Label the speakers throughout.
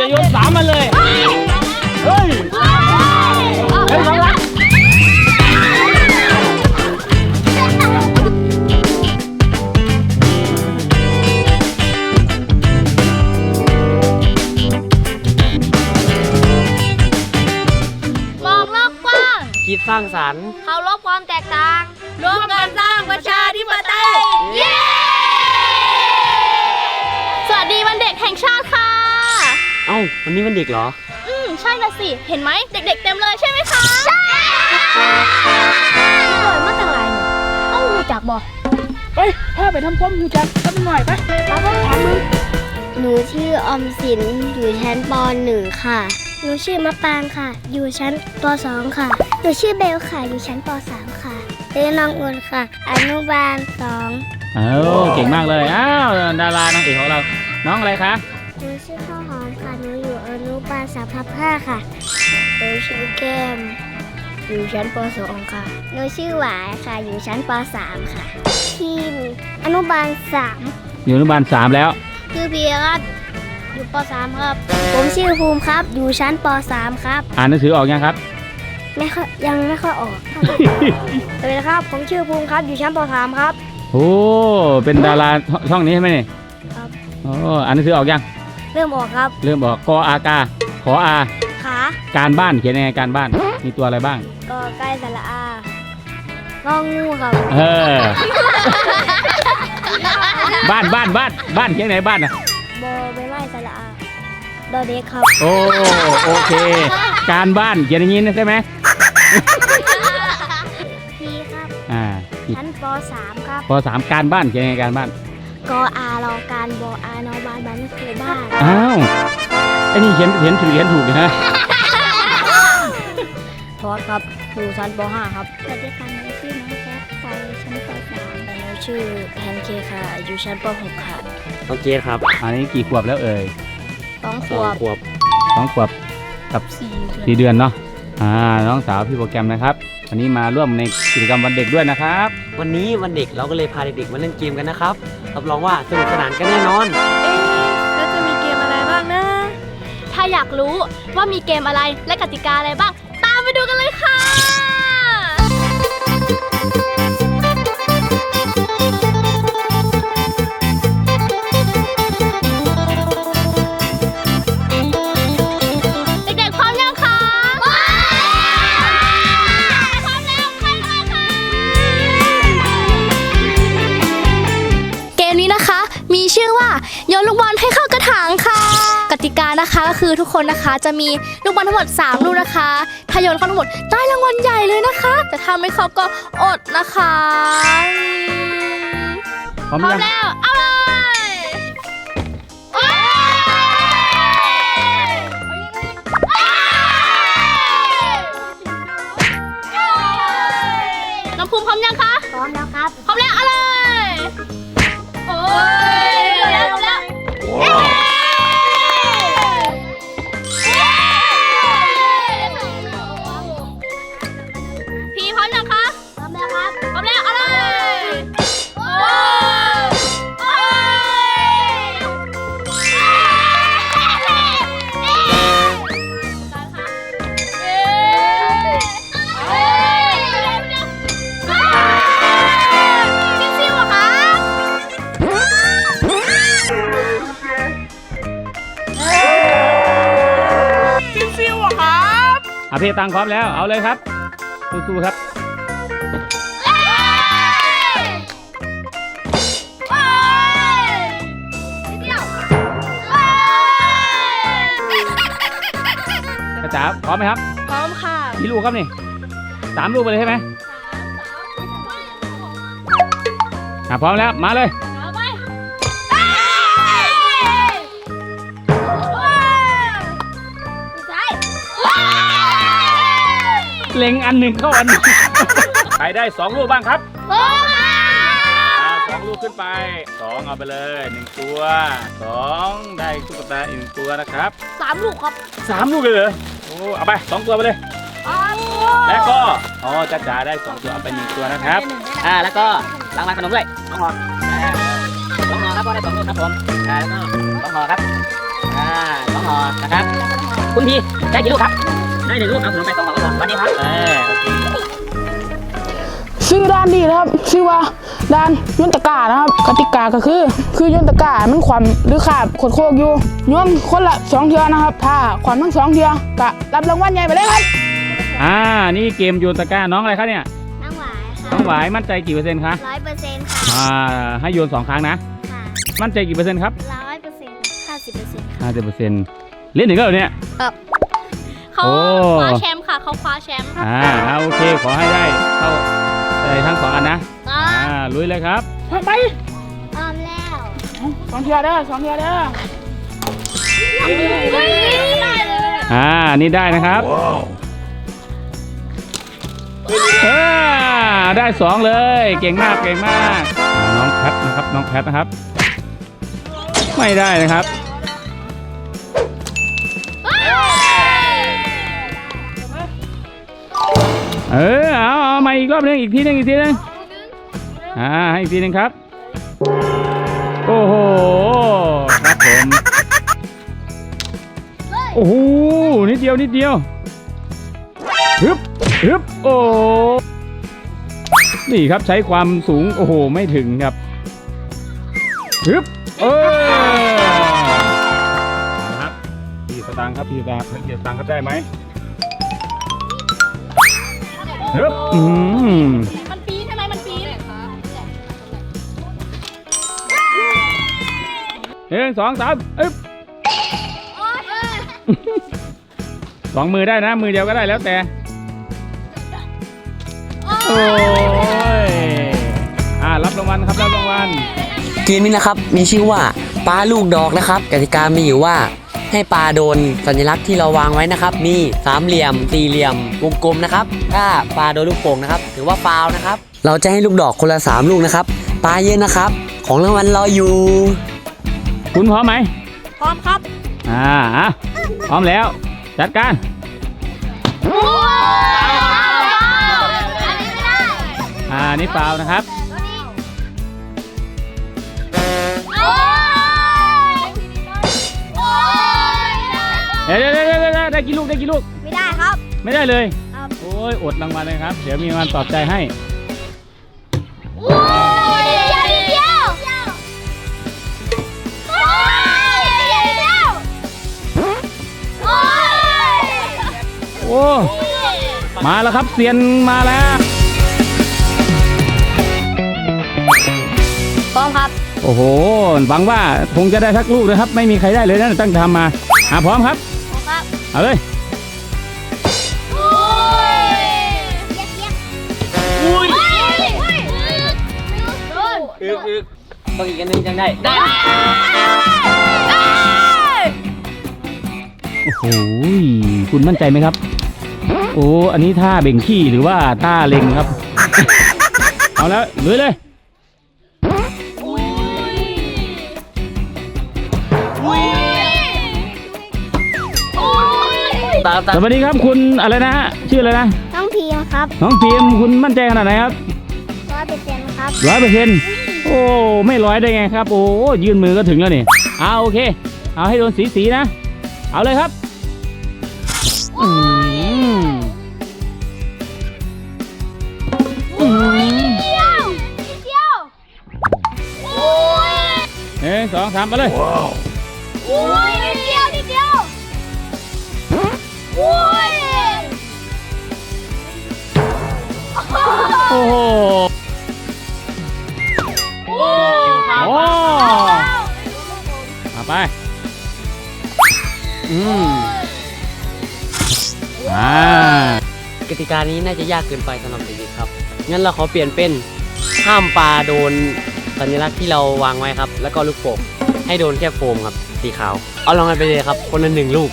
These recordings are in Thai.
Speaker 1: จะโยนสามมาเลย เฮ้ยเฮ้ยของรัก
Speaker 2: มองโลกกว้าง
Speaker 1: คิดสร้างสรรค์
Speaker 2: เคารพความแตกต่างร่วมกันสร้าง
Speaker 1: อ้าวันนี้วันเด็กเหรอ
Speaker 2: อืมใช่ละสิ เห็นไหมเด็ก ๆ เต็มเลยใช่ไหมคะ ใช่เกิดมาจากไหนเนี่ยต้องรู้จักบอก
Speaker 3: ไปพาไปทำความรู้จักกันหน่อยไป
Speaker 2: ป้าก็ถามมึง
Speaker 4: หนูชื่อออมสินอยู่ชั้นป .1 ค่ะ หนูชื่อมะปางค่ะ อยู่ชั้นป .2 ค่ะ หนูชื่อเบลค่ะ อยู่ชั้นป .3 ค่ะเรียนน้องอุ่นค่ะ อนุบาล2
Speaker 1: เอ้าเก่งมากเลย อ้าว ดารานางเอกของเรา น้องอะไรคะ
Speaker 4: หนูชื่อข้าว นุบาลสามพับห้าค่ะหนูชื่อแก้ม อยู่ชั้นป .2 ค่ะหนูชื่อหวายค่ะ อยู่ชั้นป .3 ค่ะ ทีมอนุบาล3
Speaker 1: อยู่อนุบาลสามแล้ว
Speaker 4: ชื่อพีครับ อยู่ป .3 ครับ ผมชื่อภูมิครับ อยู่ชั้นป .3 ครับ
Speaker 1: อ่านหนังสือออกยังครับ
Speaker 4: ไม่ค่อยยังไม่ค่อยออกเท่าไหร่สวัสดีครับ ผมชื่อภูมิครับ อยู่ชั้นป .3 ครับ
Speaker 1: โอ้เป็นดาราช่องนี้ใช่ไหมเนี่ย
Speaker 4: ครับ
Speaker 1: โอ้อ่านหนังสือออกยัง
Speaker 4: เริ่มออกครับ
Speaker 1: เริ่มออกกออากา ขออา
Speaker 4: ขา
Speaker 1: การบ้านเขียนยังไงการบ้านมีตัวอะไรบ้าง
Speaker 4: ก็ใกล้สระอางองูครับ
Speaker 1: เออ บ้านบ้านบ้านบ้านเขียนไหนบ้านอะ
Speaker 4: โบใบไม้สระอาดอเด็กครับ
Speaker 1: โอ้โอเค การบ้านเขียนอย่างนี้นะใช่ไหม
Speaker 4: พีครับ
Speaker 1: อ่า
Speaker 4: ชั้นป .3 ครับ
Speaker 1: พอสามการบ้านเขียนยังไงการบ้าน
Speaker 4: กออารอการบออานอบานบันคือบ้าน
Speaker 1: อ้าว ไอ้นี่เขียนเขียนถูกเขียนถูกนะ
Speaker 4: ทอดครับอยู่ชั้นป .5 ครับสวัสดีค่ะหนูชื่อน้องแคทไปชั้นป .3 หนูชื่อแพนเค้กค่ะอยู่ชั้นป .6 ค่ะ
Speaker 1: โอเคครับอันนี้กี่ขวบแล้วเอ่ย
Speaker 4: ต้องขวบ
Speaker 1: ขวบสองขวบกับ
Speaker 4: สี่
Speaker 1: สี่เดือนเนาะอ่าน้องสาวพี่โปรแกรมนะครับวันนี้มาร่วมในกิจกรรมวันเด็กด้วยนะครับ
Speaker 5: วันนี้วันเด็กเราก็เลยพาเด็กๆมาเล่นเกมกันนะครับรับรองว่าสนุกสนานกันแน่นอน
Speaker 3: แล้วจะ อ
Speaker 2: ยากรู้ว่ามีเกมอะไรและกติกาอะไรบ้าง ตามไปดูกันเลยค่ะ นะคะก็คือทุกคนนะคะจะมีลูกบอลทั้งหมด 3 ลูกนะคะถ้าโยนเข้าทั้งหมดได้รางวัลใหญ่เลยนะคะ แต่ถ้าไม่เข้าก็อดนะคะอืม
Speaker 1: พร้อม
Speaker 2: พร้อม
Speaker 1: ยัง
Speaker 2: แล้วเอาเลยโอ้ยน้องภูมิพร้อมยังคะ
Speaker 4: พร้อมแล้วครับ
Speaker 2: พร้อมแล้วเอาเลยโอ้ยพร้อมแล้วพร้อมแล้ว อะ
Speaker 4: พี่
Speaker 1: ตังพร้อมแล้วเอาเลยครับสู้ๆครับกระจ๋าพร้อมไหมครับ
Speaker 3: พร้อมค่ะ
Speaker 1: กี่ลูกครับนี่สามลูกไปเลยใช่ไหมอะพร้อมแล้วมาเลย เล็งอันหนึ่งเข้าอันหนึ่งใครได้สองลูกบ้างครับอ่าสองลูกขึ้นไปสองเอาไปเลยหนึ่งตัวสองได้ตุ๊กตาอีกหนึ่งตัวนะครับ
Speaker 2: สามลูกครับ
Speaker 1: สามลูกเลยเหรอโอ้เอาไปสองตัวไปเลยและก็อ๋อจ้าจ๋าได้สองตัวเอาไปหนึ่งตัวนะครับ
Speaker 5: อ่าแล้วก็รางวัลขนมด้วยต้องห่ออ่าต้องห่อครับก็ได้สองลูกครับผมอ่าแล้วก็ต้องห่อครับอ่าสองห่อนะครับ คุณพี่ได้กี่ลูกครับ ได้หนึ่งลูกเอาขนมไปสองห่อก็พอสวัสดีครับเออโอเค
Speaker 3: ชื่อด้านดีนะครับ ชื่อว่าด้านยนตะกร้านะครับ กติกาก็คือ คือยนตะกร้ามันความหรือขาดขดโคกอยู่ย้อนคนละสองเทือนะครับ ถ้าความทั้งสองเทือกะรับรางวัลใหญ่ไปเลยครับ
Speaker 1: อ่านี่เกมโยนตะกร้าน้องอะไรคะเนี่ย
Speaker 4: น้องหวายค่ะ
Speaker 1: น้องหวายมั่นใจกี่เปอร์เซ็นต์คะ
Speaker 4: ร้อยเปอร์เซ็นต์ค่ะ
Speaker 1: อ่าให้โยนสองครั้งนะ
Speaker 4: ค่ะ
Speaker 1: มั่นใจกี่เปอร์เซ็นต์ครับ
Speaker 4: ร้อยเปอร์เซ็นต์ห้าสิบเปอร์เซ็นต์
Speaker 1: ห้าสิบเปอร์เซ็นต์เล่นถึงแล้วเหรอ เนี่ย
Speaker 2: เขา
Speaker 1: โอ้
Speaker 2: คว้าแชมป์ค่ะเขาคว้าแชมป์
Speaker 1: อ่าอ่าโอเคขอให้ได้เข้าได้ทั้งสองอันนะ
Speaker 2: อ่า
Speaker 1: อ่าลุยเลยครับ
Speaker 3: ไป
Speaker 4: พร้อมแล้ว
Speaker 3: สองเทือเด้อสองเทือเด้อ
Speaker 1: อ่านี่ได้นะครับเออได้สองเลย เก่งมากเก่งมากอ่าน้องแพทนะครับน้องแพทนะครับ ไม่ได้นะครับ เออเอาเอามาอีกรอบหนึงอีกทีหนึงอีกทีหนึงอ่าให้อีกทีหนึงครับ โอ้โหครับผมโอ้โหนิดเดียวนิดเดียวฮึบฮึบโอ้นี่ครับใช้ความสูงโอ้โหไม่ถึงครับฮึบเออเอาครับพี่สตางค์ครับพี่สตางค์พี่สตางค์ครับได้ไหม ฮึบอืม
Speaker 2: มันปีนใช่ไหมมันปีน
Speaker 1: หนึ่งสองสามอึ๊บสองมือได้นะ มือเดียวก็ได้แล้วแต่ โอ้ย อ่ารับรางวัลครับรับรางวัล
Speaker 5: เกมนี้นะครับมีชื่อว่าปลาลูกดอกนะครับกติกามีอยู่ว่า ให้ปลาโดนสัญลักษณ์ที่เราวางไว้นะครับ มีสามเหลี่ยม สี่เหลี่ยม วงกลมนะครับ ถ้าปลาโดนลูกโป่งนะครับ ถือว่าฟาวล์นะครับ เราจะให้ลูกดอกคนละสามลูกนะครับ ปลาเยอะนะครับ ของรางวัลรออยู่
Speaker 1: คุณพร้อมไหม
Speaker 2: พร้อมครับ
Speaker 1: อ่าอะพร้อมแล้ว จัดการอ่านี่เปล่านะครับ ได้กี่ลูกได้กี่ลูก
Speaker 4: ไม่ได้ครับ
Speaker 1: ไม่ได้เลย
Speaker 4: ครับ
Speaker 1: โอ้ยอดรางวัลเลยครับ เดี๋ยวมีรางวัลปลอบใจให้โอ้ มาแล้วครับเซียนมาแล้ว
Speaker 2: พร้อมครับ
Speaker 1: โอ้โห หวังว่าคงจะได้สักลูกนะครับ ไม่มีใครได้เลยนะตั้งทำมาอะพร้อมครับ
Speaker 2: พร้อมครับ
Speaker 1: เอาเลย
Speaker 5: ต้องอีกอันหนึงจังได้ ได้
Speaker 1: โอ้โหคุณมั่นใจไหมครับ โอ้ อันนี้ท่าเบ่งขี้หรือว่าท่าเล็งครับ เอาแล้วลุยเลย
Speaker 5: ตามตาม
Speaker 1: สวัสดีครับคุณอะไรนะฮะชื่ออะไรนะ
Speaker 4: น้องพีมครับ
Speaker 1: น้องพีมคุณมั่นใจขนาดไหนครับ
Speaker 4: ร้อยเปอร์เซ็นต์ครับ
Speaker 1: ร้อยเปอร์เซ็นต์โอ้ไม่ร้อยได้ไงครับโอ้ยื่นมือก็ถึงแล้วนี่เอาโอเค เอาให้โดนสีสีๆนะ เอาเลยครับอืมอืมหนึ่งสองสามไปเลย โอ้โหโอ้เอาไป อืมอ่า
Speaker 5: กติกานี้น่าจะยากเกินไปสำหรับเด็กๆครับ งั้นเราขอเปลี่ยนเป็นห้ามปลาโดนสัญลักษณ์ที่เราวางไว้ครับ แล้วก็ลูกโป่งให้โดนแค่โฟมครับ สีขาว เอาลองกันไปเลยครับ คนละหนึ่งลูก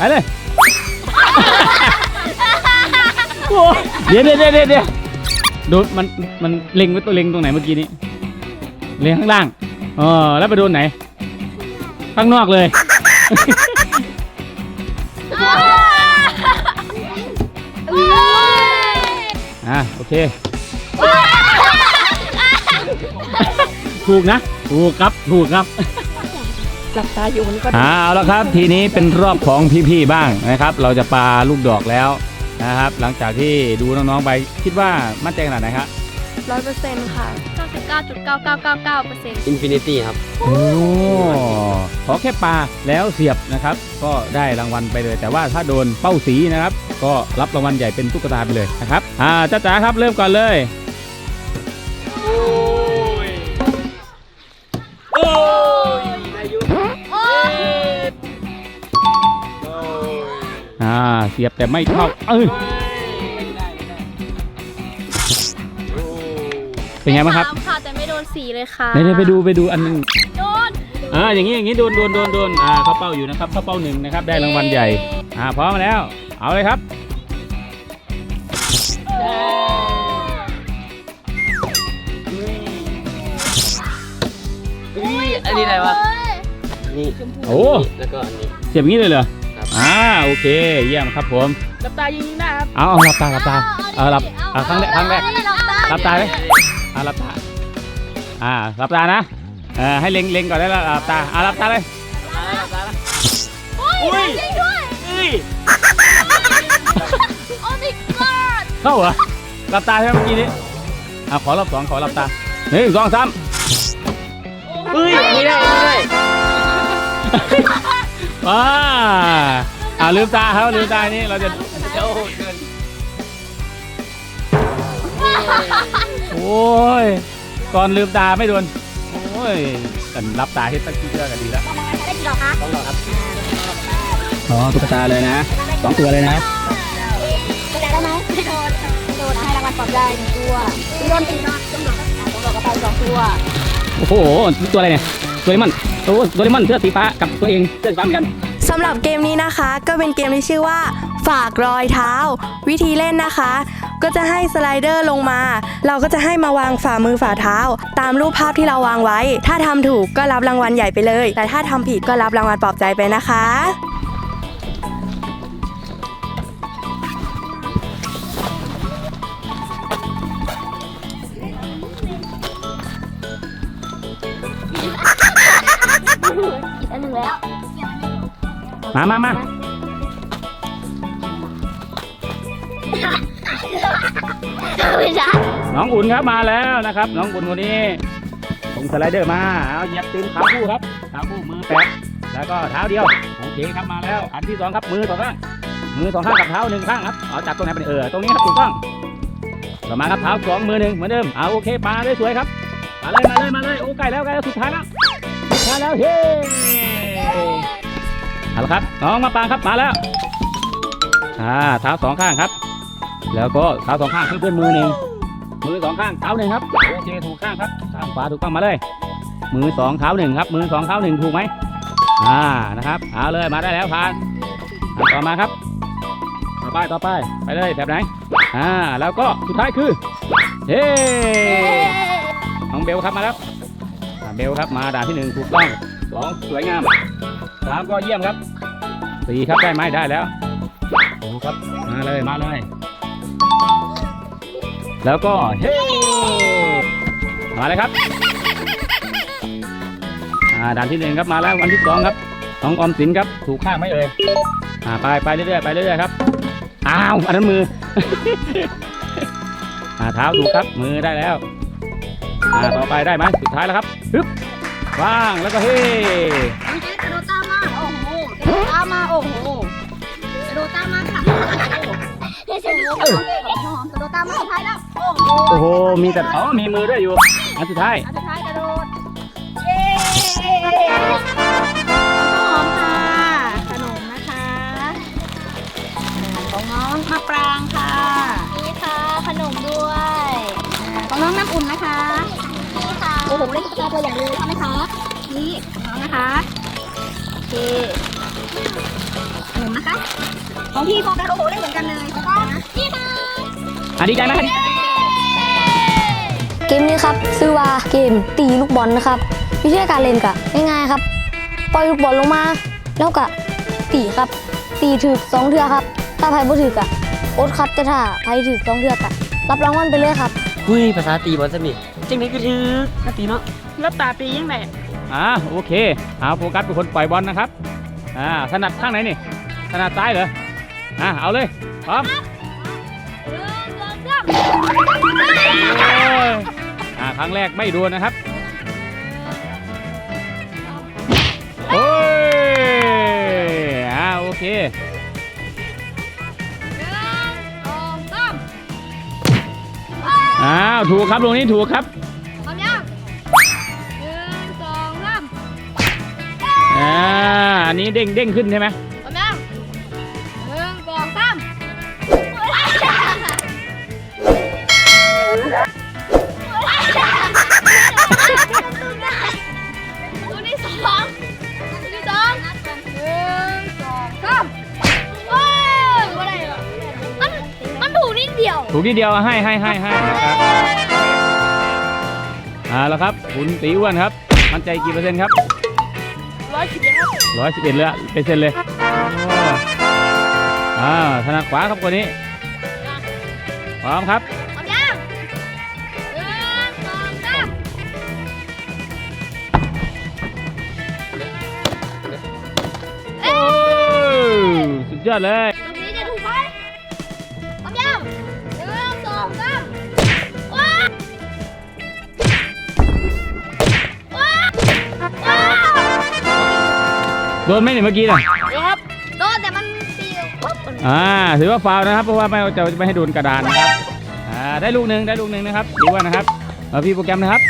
Speaker 1: ไปเลยโอ้เดี๋ยวเดี๋ยวเดี๋ยวเดี๋ยวโดนมันมันเล็งไว้ตัวเล็งตรงไหนเมื่อกี้นี้เล็งข้างล่างเออแล้วไปโดนไหน ข้างนอกเลย อะโอเค ถูกนะ ถูกครับ ถูกครับ
Speaker 3: หลับตาอยู่มันก็
Speaker 1: เอาละครับทีนี้เป็นรอบของพี่ๆบ้างนะครับ เราจะปาลูกดอกแล้วนะครับ หลังจากที่ดูน้องๆไปคิดว่ามั่นใจขนาดไหนครับ
Speaker 6: ร้อยเปอร์เซ็นต์ค่ะ 99.9999เปอร์เซ็นต์
Speaker 5: อินฟินิตี้ครับ
Speaker 1: โอ้ขอแค่ปลาแล้วเสียบนะครับ ก็ได้รางวัลไปเลย แต่ว่าถ้าโดนเป้าสีนะครับ ก็รับรางวัลใหญ่เป็นตุ๊กตาไปเลยนะครับอ่าจ้าจ๋าครับเริ่มก่อนเลย อ่า เสียบแต่ไม่เข้า เออเป็นไงบ้างครับ
Speaker 6: สามค่ะแต่ไม่โดนสีเลยค่ะ
Speaker 1: เดี๋ยวๆไปดูไปดูอันหนึง
Speaker 6: โดน
Speaker 1: อ่า อย่างนี้อย่างนี้โดนโดนโดนโดนอ่าเข้าเป้าอยู่นะครับเข้าเป้าหนึ่งนะครับ ได้รางวัลใหญ่ อ่า พร้อมแล้ว เอาเลยครับ
Speaker 5: อันนี้อะไรวะ นี่
Speaker 1: โอ้
Speaker 5: แล้วก็อันนี้
Speaker 1: เสียบอย่างนี้เลยเหรอ
Speaker 5: ครับ
Speaker 1: อ่าโอเค เยี่ยมครับผม
Speaker 3: หลับตายิงๆได้ครับ
Speaker 1: เอาเอาหลับตาหลับตาเอาหลับอ่าครั้งแรกครั้งแรกหลับตาไหมอ่าหลับตาอ่าหลับตานะเออให้เล็งเล็งก่อนแล้วหลับตาอ่าหลับตาเลยอุ้ยอุ้ยเข้าเหรอหลับตาใช่ไหมเมื่อกี้นี้อ่าขอรอบสองขอหลับตาหนึ่งสองสาม ว้าอ่าลืมตาครับลืมตานี่เราจะ
Speaker 5: โอ้โหเกิน
Speaker 1: โอ้ยก่อนลืมตาไม่โดนโอ้ยกันรับตาให้ตั้งชื่อกันดีแล้ว
Speaker 5: ต้องรอครับ
Speaker 1: อ๋อตุ๊กตาเลยนะสองตัวเลยนะ
Speaker 7: จะได้ไหมไม่โดนโดนให้รางวัลปลอบใจหนึ่งตัวโดนตีนอนต้องโดนต้องโดนกระเป๋าสองตัว
Speaker 1: โอ้โหตัวอะไรเนี่ย โดเรมอนโอ้ตัวเรมอนเสื้อสีฟ้ากับตัวเองเสื้อสีฟ้าเหมือนกัน
Speaker 8: สำหรับเกมนี้นะคะก็เป็นเกมที่ชื่อว่า ฝากรอยเท้า วิธีเล่นนะคะ ก็จะให้สไลเดอร์ลงมา เราก็จะให้มาวางฝ่ามือฝ่าเท้า ตามรูปภาพที่เราวางไว้ ถ้าทำถูกก็รับรางวัลใหญ่ไปเลย แต่ถ้าทำผิดก็รับรางวัลปลอบใจไปนะคะ
Speaker 1: มามามา
Speaker 7: ไม่ใช่
Speaker 1: น้องอุ่นครับมาแล้วนะครับ น้องอุ่นคนนี้ส่งสไลเดอร์มาเอาเหยียบตีนขาคู่ครับขาคู่มือแปะแล้วก็เท้าเดียวโอเคครับมาแล้ว อันที่สองครับมือสองข้างมือสองข้างกับเท้าหนึ่งข้างครับเอาจับตรงไหนเป็นเออตรงนี้ครับถูกต้องต่อมาครับเท้าสองมือหนึ่งเหมือนเดิมเอาโอเคปาได้สวยครับมาเลยมาเลยมาเลยโอ้ใกล้แล้วใกล้แล้วสุดท้ายแล้วสุดท้ายแล้วเฮ้ เอาละครับ น้องมาปางครับมาแล้วอ่าเท้าสองข้างครับ แล้วก็เท้าสองข้างเพื่อนมือหนึ่งมือสองข้างเท้าหนึ่งครับโอเคถูกข้างครับข้างขวาถูกต้องมาเลย มือสองเท้าหนึ่งครับ มือสองเท้าหนึ่งถูกไหมอ่านะครับเอาเลยมาได้แล้วผ่านต่อมาครับต่อไปต่อไปไปเลยแบบไหนอ่าแล้วก็สุดท้ายคือเฮ้น้องเบลครับมาแล้วเบลครับมาด่านที่หนึ่งถูกต้องสองสวยงามสามก็เยี่ยมครับ สี่ครับได้ไหมได้แล้วโอ้ครับมาเลยมาเลย แล้วก็เฮ้มาเลยครับอ่าด่านที่หนึ่งครับมาแล้ววันที่สองครับน้องออมสินครับถูกข้างไหมเอ่ยอ่าไปไปเรื่อยๆไปเรื่อยๆครับอ้าวอันนั้นมืออ่าเท้าถูกครับมือได้แล้วอ่าต่อไปได้ไหมสุดท้ายแล้วครับฮึบว่างแล้วก็เฮ้
Speaker 7: ตามมาโอ้โหกระโดดตามมาค่ะเฮ้ยเสียงโอ้โหกระโดดตามมาสุดท้ายแล้วโอ้โห
Speaker 1: โอ้โห มีแต่อ๋อมีมือด้วยอยู่ อันสุดท้าย
Speaker 7: อันสุดท้ายกระโดดเย้หอมค่ะขนมนะคะของน้องมะปรางค่ะ
Speaker 6: นี่ค่ะขนมด้วย
Speaker 7: ของน้องน้ำอุ่นนะคะ
Speaker 6: นี่ค่ะ
Speaker 7: โอ้โหเล่นตุ๊กตาตัวอย่างเลยใช่ไหมคะนี่ของน้องนะคะ โอเคขนมนะคะ ของพี่โฟกัสโอ้โหเล่นเหมือนกันเลยแล้วก็นี่ค่ะ
Speaker 1: อะดีใจไหม
Speaker 6: เกมนี้ครับชื่อว่าเกมตีลูกบอลนะครับ วิธีการเล่นก็ง่ายๆครับปล่อยลูกบอลลงมา แล้วก็ตีครับ ตีถือสองเทือครับ ถ้าไพ่บ่ถือกะอดครับแต่ถ้าไพ่ถือสองเทือกะรับรางวัลไปเลยครับ
Speaker 5: หุ้ยภาษาตีบอลสมิจังไหนก็ถือนาตีเนาะ
Speaker 3: หลับตาตียังไง
Speaker 1: อ่าโอเคเอาโฟกัสเป็นคนปล่อยบอลนะครับอ่าถนัดข้างไหนนี่ถนัดซ้ายเหรออ่าเอาเลยพร้อมโอ้ยอ่าครั้งแรกไม่โดนนะครับโอ้ยอ่าโอเคอ้าวถูกครับตรงนี้ถูกครับ อันนี้เด้งเด้งขึ้นใช่ไหม
Speaker 2: ตัวที่สองตัวที่สองหนึ่งสองสามโอ้ยบ่ได้หรอมันมันถูกนิดเดียว
Speaker 1: ถูกทีเดียวให้ให้ให้ให้นะครับเอ่าแล้วครับคุณตีอ้วนครับ มั่นใจกี่เปอร์เซ็นต์ครับ
Speaker 2: รับร้
Speaker 1: อยสิบเอ็ดเลยอะเปอร์เซ็นต์เลยโอ้อ่าถนัดขวาครับคนนี้ พร้อมครับ
Speaker 2: พร้อมยังหนึ่งสองสาม
Speaker 1: โอ้สุดยอดเลย โดนไหมเนี่ยเมื่อกี้น่ะ
Speaker 2: เดี๋ยวครับ โดนแต่มันตีปุ๊บ
Speaker 1: อ่าถือว่าฟาวล์นะครับ เพราะว่าไม่จะไม่ให้โดนกระดานนะครับอ่าได้ลูกหนึ่งได้ลูกหนึ่งนะครับตีอ้วนนะครับเอาพี่โปรแกรมนะครับ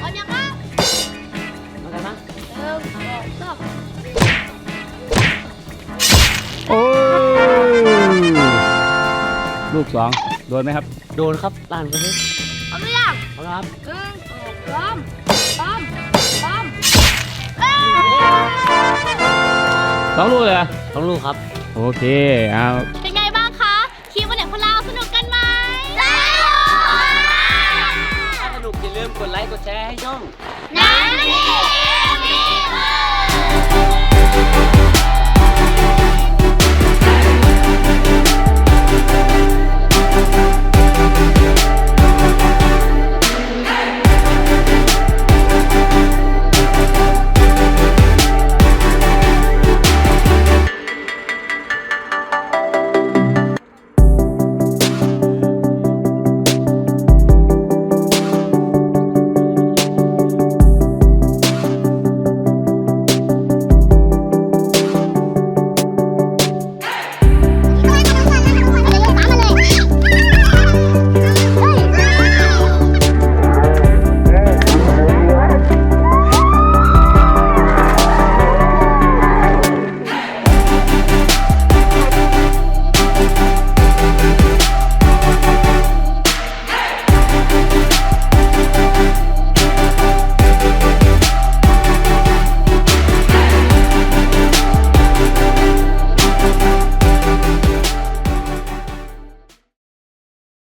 Speaker 2: พร้อมยังครับ
Speaker 5: อะไรนะ
Speaker 2: หนึ่งสองสาม
Speaker 1: โอ้ลูกสองโดนไหมครับ
Speaker 5: โดนครับล้านเปอร์เซ็นต์
Speaker 2: พร้อมหรือยัง
Speaker 5: เอาละครับ
Speaker 2: หนึ่งสองสามสาม สอ
Speaker 1: งลูกเลยเหรอ
Speaker 5: ต้องลูกครับ
Speaker 1: โอเคเอา